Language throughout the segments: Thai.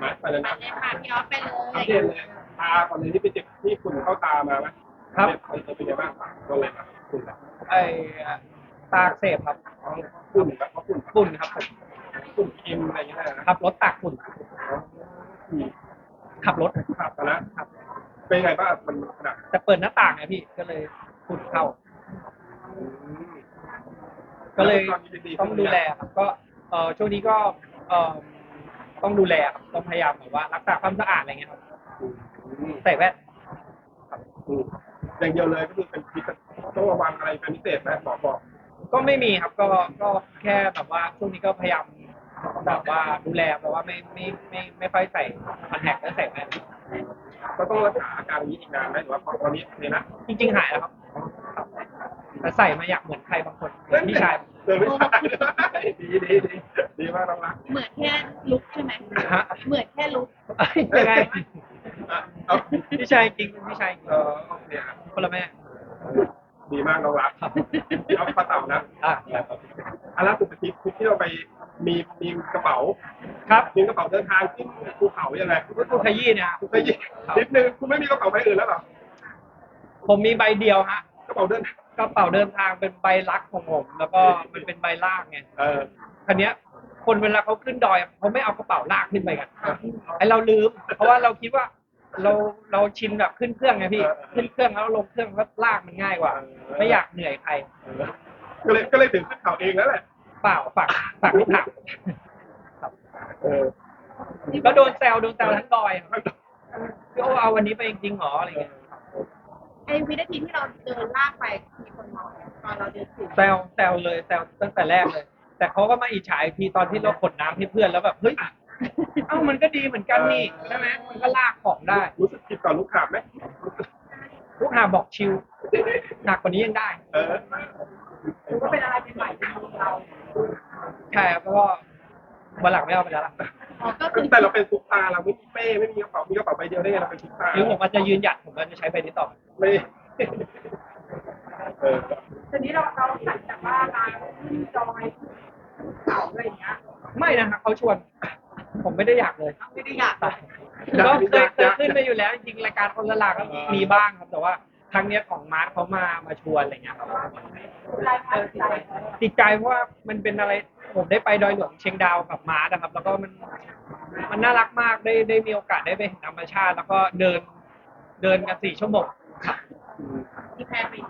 ไหมไปเลยนะเลยค่ะพี่ออฟไปเลอัปยเดตเลยตาก่อนเลยที่ไปเจ็บที่ฝุ่นเข้าตามาไหมครับเป็นเป็นยังไงบ้างก็เลยครับฝุ่นอะไอตาอักเสบครับฝุ่นแบบเพราะฝุ่นฝุ่นครับผมฝุ่นกินอะไรอย่างเงี้ยนะขับรถตากฝุ่นขับรถขับกันนะเป็นไงบ้างมันขนาดแต่เปิดหน้าต่างไงพี่ก็เลยฝุ่นเข้า อืม ก็เลยตนนี้ดีๆต้องดูแลครับก็เออช่วงนี้ก็เออ ต้องดูแลครับต้องพยายามแบบว่ารักษาความสะอาดอะไรเงี้ยครับอืมใส่แว่นอืมอย่างเดียวเลยก็คือเป็นพิษต้องระวังอะไรเป็นพิเศษไหมหมอบอกก็ไม่มีครับก็ก็แค่แบบว่าช่วงนี้ก็พยายามแบบว่าดูแลแบบว่าไม่ไม่ไม่ไม่ค่อยใส่คอนแทคและใส่แว่นก็ต้องรักษาอาการนี้อีกนานไหมหรือว่าตอนนี้โอเคนะจริง ๆ หายแล้วครับครับแต่ใส่มาอยากเหมือนใครบางคนเหมือนพี่ชายเดินไม่ใช่ดีดีดีดีมากน้องรักเหมือนแค่ลุกใช่ไหมฮะเหมือนแค่ลุกยังไงอะเอาพี่ชายจริงเป็นพี่ชายจริงเออโอเคอะคนละแม่ดีมากน้องรักครับที่เอาปลาเต่านะอะอันล่าสุดเป็นทริปทริปที่เราไปมีมีกระเป๋าครับมีกระเป๋าเดินทางขึ้นภูเขายังไงกูขยี้เนี่ยฮะคุณไปหยิบนิดนึงคุณไม่มีกระเป๋าใบอื่นแล้วเหรอผมมีใบเดียวฮะกระเป๋าเดิน กระเป๋าเดินทางเป็นใบลักของผม แล้วก็มันเป็นใบลากไงเออคันนี้ย คนเวลาเขาขึ้นดอยเขาไม่เอากระเป๋าลากขึ้นไปกันไอเราลืม เพราะว่าเราคิดว่า เราเราชินแบบขึ้นเครื่องไงพี่ขึ้นเครื่องแล้วลงเครื่องก็ลากมันง่ายกว่า ไม่อยากเหนื่อยใครก็เลยก็เลยถึงขึ้นเขาเองแล้วแหละเปล่าฝากฝากไม่ถามเออก็โดนแซวโดนแซวทั้งดอยครับพี่โอเอาวันนี้ไปจริงๆเหรออะไรเงี้ยไอ้วินาทีที่เราเดินลากไป ตอนเราเดินถึงแซวแซวเลยแซวตั้งแต่แรกเลย แต่เขาก็มาอิจฉาอีกทีตอนที่เราขนน้ำให้เพื่อนแล้วแบบเฮ้ยเอ้ามันก็ดีเหมือนกันนี่ใช่ไหมมันก็ลากของได้ รู้สึกผิดต่อลูกค้าไหมลูกหาบอกชิวหนักกว่านี้ยังได้ เออถือว่าเป็นอะไรเป็นใหม่เป็นของเราใช่ครับแล้วก็วันหลังไม่เอาไปแล้วล่ะอ๋อก็คือแต่เราเป็นซุปตาเราไม่มีเป้ไม่มีกระเป๋ามีกระเป๋าใบเดียวได้ไงเราเป็นซุปตาหรือผมอาจจะยืนหยัดผมก็จะใช้ไปนี้ต่อ ไม่เออ ทีนี้เราเราสั่งจากว่าเราขึ้นจอยเขาอะไรอย่างเงี้ยไม่นะครับเขาชวน ผมไม่ได้อยากเลยไม่ได้อยากก็เคยเคยขึ้นไปอยู่แล้ว จริงๆรายการคนละลาก็มีบ้างครับ แต่ว่าครั้งเนี้ยของมาร์คเขามามาชวนอะไรเงี้ยครับรายการใจติดใจเพราะว่ามันเป็นอะไรผมได้ไปดอยหลวงเชียงดาวกับมาร์คนะครับ แล้วก็มันมันน่ารักมากได้ได้มีโอกาสได้ไปเห็นธรรมชาติ แล้วก็เดินเดินกันสี่ชั่วโมงครับ ที่แพรไปไ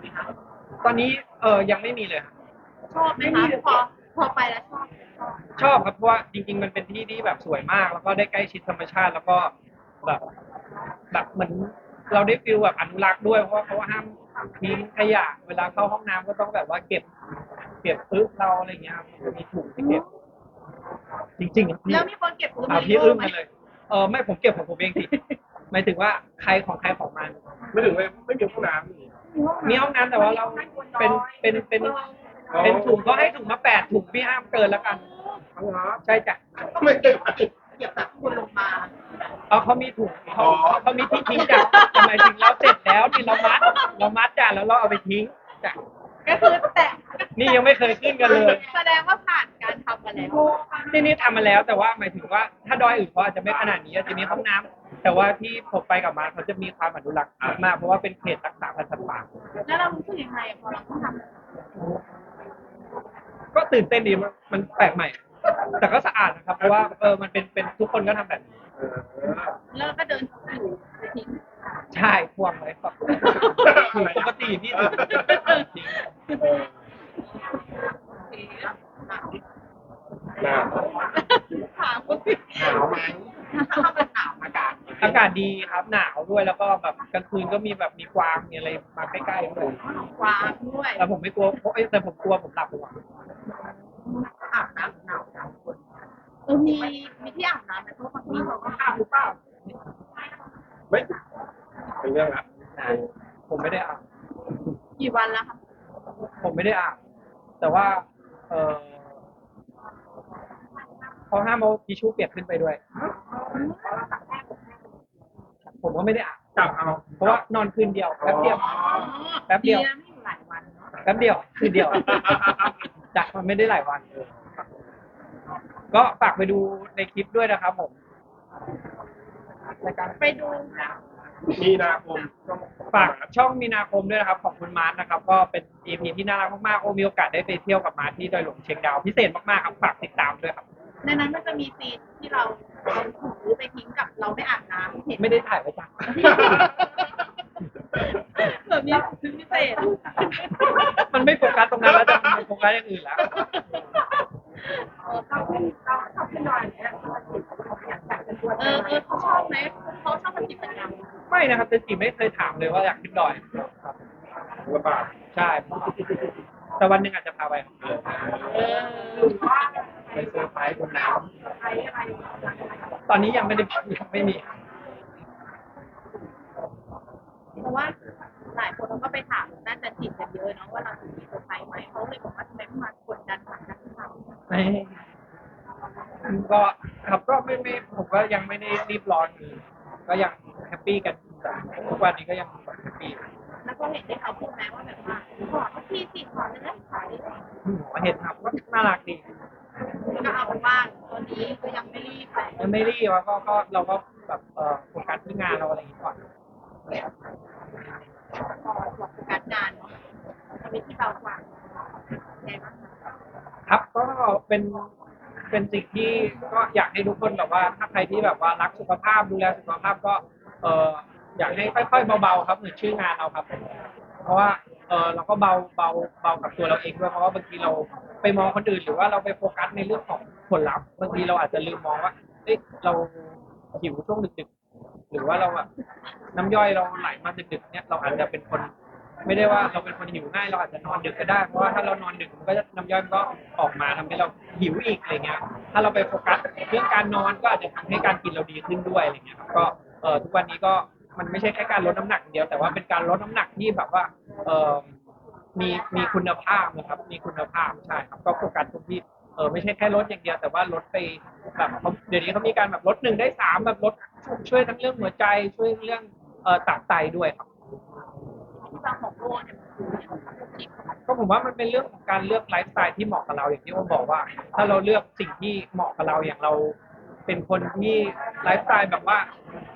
หมคะ ตอนนี้เออยังไม่มีเลยครับชอบไหมคะพอพอไปแล้วชอบชอบชอบครับเพราะว่าจริง ๆ มันเป็นที่ที่แบบสวยมาก แล้วก็ได้ใกล้ชิดธรรมชาติ แล้วก็แบบแบบเหมือนเราได้ฟิลแบบอนุรักษ์ด้วยเพราะว่าเขาห้ามทิ้งขยะเวลาเข้าห้องน้ำก็ต้องแบบว่าเก็บ เก็บปึ๊บเราอะไรเงี้ยครับมันจะมีถุงที่เก็บ จริงๆอะพี่แล้วมีคนเก็บปืนเอาพี่อึ้งกันเลยเออไม่ผมเก็บของผมเองสิหมายถึงว่าใครของใครของมัน ไม่ถึงเลยไม่มีห้องน้ำนี่ มีห้องน้ำแต่ว่าเราเป็นเป็นเป็นเป็นถุงก็ให้ถุงมาแปดถุงพี่ห้ามเกินแล้วกันทั้งร้านใช่จ้ะไม่เคยไปเก็บจากคนลงมาเอาเขามีถุงเขาอ๋อเขามีที่ทิ้งจ้ะทำไมายถึงเราเสร็จแล้วนี่เรามัด เรามัดจ้ะแล้วเราเอาไปทิ้งจ้ะก็คือแต่นี่ยังไม่เคยขึ้นกันเลย แสดงว่าผ่านการทำมาแล้ว ที่นี่ทำมาแล้วแต่ว่าหมายถึงว่าถ้าดอยอื่นเขาอาจจะไม่ขนาดนี้อาจจะมีห้องน้ำแต่ว่าที่ผมไปกับมาเขาจะมีความอนุรักษ์มากเพราะว่าเป็นเขตรักษาพันธุ์สัตว์ป่า แล้วเรารู้สึกยังไงพอเราต้องทก็ตื่นเต้นดีมันมันแปลกใหม่ แต่ก็สะอาดนะครับ เพราะว่าเออมันเป็นเป็นทุกคนก็ทำแบบนี้เออำแล้วก็เดินอยู่ไปทิ้งใช่พวงไว้ครับปกติพี่ถึงทิ้ง เออ โอเคอะ หนาว ถามว่าพี่ หนาวไหม ถ้ามันหนาวอากาศอากาศดีครับหนาวด้วยแล้วก็แบบกลางคืนก็มีแบบมีกวางมีอะไรมาใกล้ๆด้วยกวางด้วยแต่ผมไม่กลัวเพราะเอ้ยแต่ผมกลัวผมหลับดีกว่าอาบน้ำหนาวหนาวคนเออมีมีที่อาบน้ำไหมเพราะบางทีเขาก็อาบหรือเปล่าไม่เป็นเรื่องละผมไม่ได้อาบกี่วันแล้วคะผมไม่ได้อาบแต่ว่า เออเขาห้ามเอาทิชชู่เปียกขึ้นไปด้วย ผมก็ไม่ได้อาบจับเอา เพราะว่านอนคืนเดียวแป๊บเดียว แป๊บเดียว นะไม่อยู่หลายวันเนาะแป๊บเดียวคืนเดียวจากมันไม่ได้หลายวันก็ฝากไปดูในคลิปด้วยนะครับผมรายการไปดูมีนาคมฝากช่องมีนาคมด้วยนะครับ ขอบคุณมาร์ทนะครับ ก็เป็น EP ที่น่ารักมากๆโอมีโอกาสได้ไปเที่ยวกับมาร์ทที่ดอยหลวงเชียงดาว พิเศษมากๆครับฝากติดตามด้วยครับ ในนั้นมันจะมีซีนที่เราเอาถุงไปทิ้งกับเราไม่อาบน้ำเห็นไม่ได้ถ่ายไว้จ้ะแบบนี้คือพิเศษ มันไม่โฟกัสตรงนั้นแล้วจะมันโฟกัสอย่างอื่นแล้วเออเขาเราชอบขึ้นดอยเนี่ยเออเออเขาชอบไหมเขาชอบทำกิจกรรมไม่นะครับแต่จริงไม่เคยถามเลยว่าอยากขึ้นดอยครับลำบากใช่แต่วันหนึ่งอาจจะพาไปครับเออ ไปเซอร์ไพรส์บนน้ำตอนนี้ยังไม่ได้ยังไม่มีเพราะว่าหลายคนเขาก็ไปถามน่าจะจิตกันเยอะเนาะว่าเราจะมีเซอร์ไพรส์ไหมเขาเลยบอกว่าทำไมไม่มากดดันผ่านนักข่าวไม่ก็ครับก็ไม่ไม่ผมก็ยังไม่ได้รีบร้อนอยู่ก็ยังแฮปปี้กันแบบทุกวันนี้ก็ยังแฮปปี้แล้วก็เห็นที่เขาพูดไหมว่าแบบว่าขอสักทีสิขอเนื้อขอดิหมอเห็นครับก็น่ารักดี ก็เอาเป็นว่าตอ นนี้ก็ยังไม่รีบแต่ยังไม่รีบว่าก็ก็เราก็แบบเอ่อโฟกัสที่งานเราอะไรอย่างงี้ก่อนพอหลักการงานเนาะชีวิตที่เบากว่าไงบ้างคะครับก็เป็นเป็นสิ่งที่ก็อยากให้ทุกคนแบบว่าถ้าใครที่แบบว่ารักสุขภาพดูแลสุขภาพก็เอออยากให้ค่อยๆเบาๆครับเหมือนชื่องานเราครับ เพราะว่า เออเราก็เบาเบาเบากับตัวเราเองด้วยเพราะว่าบางทีเราไปมองคนอื่นหรือว่าเราไปโฟกัสในเรื่องของผลลัพธ์บางทีเราอาจจะลืมมองว่าเอ๊ะเราหิวช่วงดึกๆหรือว่าเราแบบน้ำย่อยเราไหลมาดึกๆเนี่ยเราอาจจะเป็นคน ไม่ได้ว่าเราเป็นคนหิวง่ายเราอาจจะนอนดึกก็ได้เพราะว่าถ้าเรานอนดึกมันก็จะน้ำย่อยมันก็ออกมาทำให้เราหิวอีกอะไรเงี้ย ถ้าเราไปโฟกัสเรื่องการนอนก็อาจจะทำให้การกินเราดีขึ้นด้วยอะไรเงี้ยครับก็เออทุกวันนี้ก็มันไม่ใช่แค่การลดน้ำหนักอย่างเดียวแต่ว่าเป็นการลดน้ำหนักที่แบบว่า เออมีมีคุณภาพนะครับ มีคุณภาพใช่ครับก็โฟกัสตรงที่เออไม่ใช่แค่ลดอย่างเดียวแต่ว่าลดไปแบบเขาเดี๋ยวนี้เขามีการแบบลดหนึ่งได้สามแบบลดช่วยทั้งเรื่องหัวใจช่วยเรื่องเอ่อตับไตด้วยครับที่บางของโลกเนี่ยมันคือจิตก็ผมว่ามันเป็นเรื่องของการเลือกไลฟ์สไตล์ที่เหมาะกับเราอย่างที่ผมบอกว่า ถ้าเราเลือกสิ่งที่เหมาะกับเราอย่างเรา เป็นคนที่ไลฟ์สไตล์แบบว่า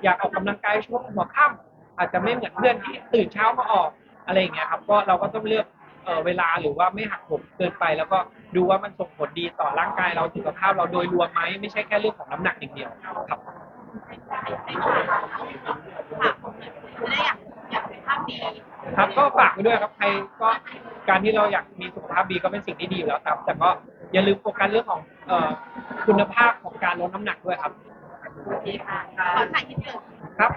อยากออกกำลังกายช่วงหัวค่ำอาจจะไม่เหมือนเพื่อนที่ตื่นเช้ามาออก อะไรอย่างเงี้ยครับก็เราก็ต้องเลือกเอ่อเวลาหรือว่าไม่หักโหมเกินไป แล้วก็ดูว่ามันส่งผลดีต่อร่างกายเราสุขภาพเราโดยรวมไหมไม่ใช่แค่เรื่องของน้ำหนักอย่างเดียวครับให้ขาดขาดของเงินจะได้อยากอยากสุขภาพดีครับก็ฝากไว้ด้วยครับใครก็การที่เราอยากมีสุขภาพดีก็เป็นสิ่งที่ดีอยู่แล้วครับ แต่ก็อย่าลืมโฟกัสเรื่องของเอ่อคุณภาพของการลดน้ำหนักด้วยครับโอเคค่ะขอถ่ายคลิปเกิดครับ